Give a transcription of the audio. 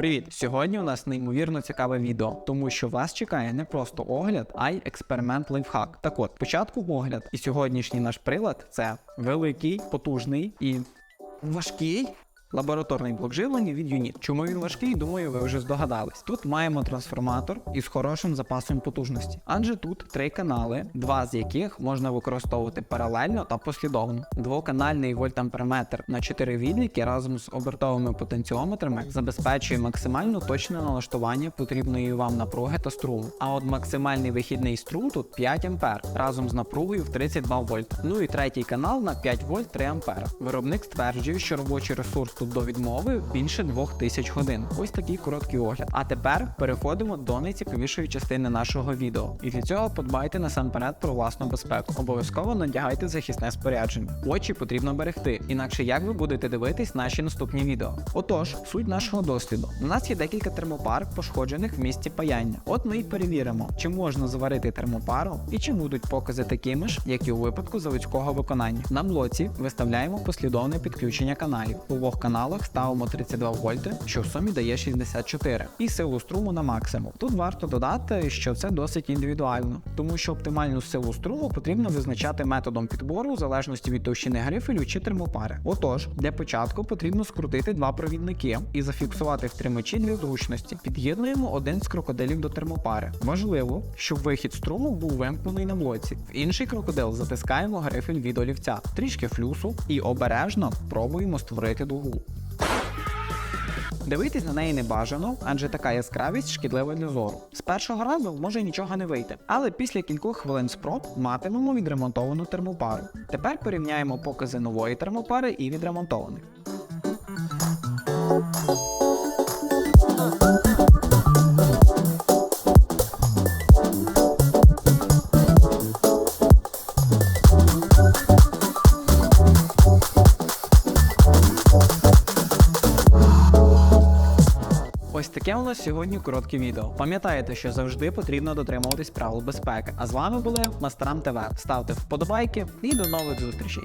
Привіт! Сьогодні у нас неймовірно цікаве відео, тому що вас чекає не просто огляд, а й експеримент лайфхак. Так от, спочатку огляд, і сьогоднішній наш прилад це великий, потужний і важкий. Лабораторний блок живлення від Unit. Чому він важкий, думаю, ви вже здогадались. Тут маємо трансформатор із хорошим запасом потужності, адже тут три канали, два з яких можна використовувати паралельно та послідовно. Двоканальний вольтамперметр на 4 відліки разом з обертовими потенціометрами забезпечує максимально точне налаштування потрібної вам напруги та струму. А от максимальний вихідний струм тут 5 А разом з напругою в 32 вольт. Ну і третій канал на 5 вольт 3 А. Виробник стверджує, що робочий ресурс тут до відмови більше 2000 годин. Ось такий короткий огляд. А тепер переходимо до найцікавішої частини нашого відео. І для цього подбайте насамперед про власну безпеку. Обов'язково надягайте захисне спорядження. Очі потрібно берегти, інакше як ви будете дивитись наші наступні відео. Отож, суть нашого досліду. У нас є декілька термопар, пошкоджених в місці паяння. От ми й перевіримо, чи можна заварити термопару і чи будуть покази такими ж, як і у випадку заводського виконання. На блоці виставляємо послідовне підключення каналів. Обох каналах ставимо 32 вольти, що в сумі дає 64, і силу струму на максимум. Тут варто додати, що це досить індивідуально, тому що оптимальну силу струму потрібно визначати методом підбору в залежності від товщини грифелю чи термопари. Отож, для початку потрібно скрутити два провідники і зафіксувати втримачі для зручності. Під'єднуємо один з крокодилів до термопари. Важливо, щоб вихід струму був вимкнений на блоці. В інший крокодил затискаємо грифель від олівця, трішки флюсу і обережно пробуємо створити дугу. Дивитись на неї не бажано, адже така яскравість шкідлива для зору. З першого разу може нічого не вийти, але після кількох хвилин спроб матимемо відремонтовану термопару. Тепер порівняємо покази нової термопари і відремонтованих. Таке у нас сьогодні коротке відео. Пам'ятаєте, що завжди потрібно дотримуватись правил безпеки. А з вами були Мастерам ТВ. Ставте вподобайки і до нових зустрічей.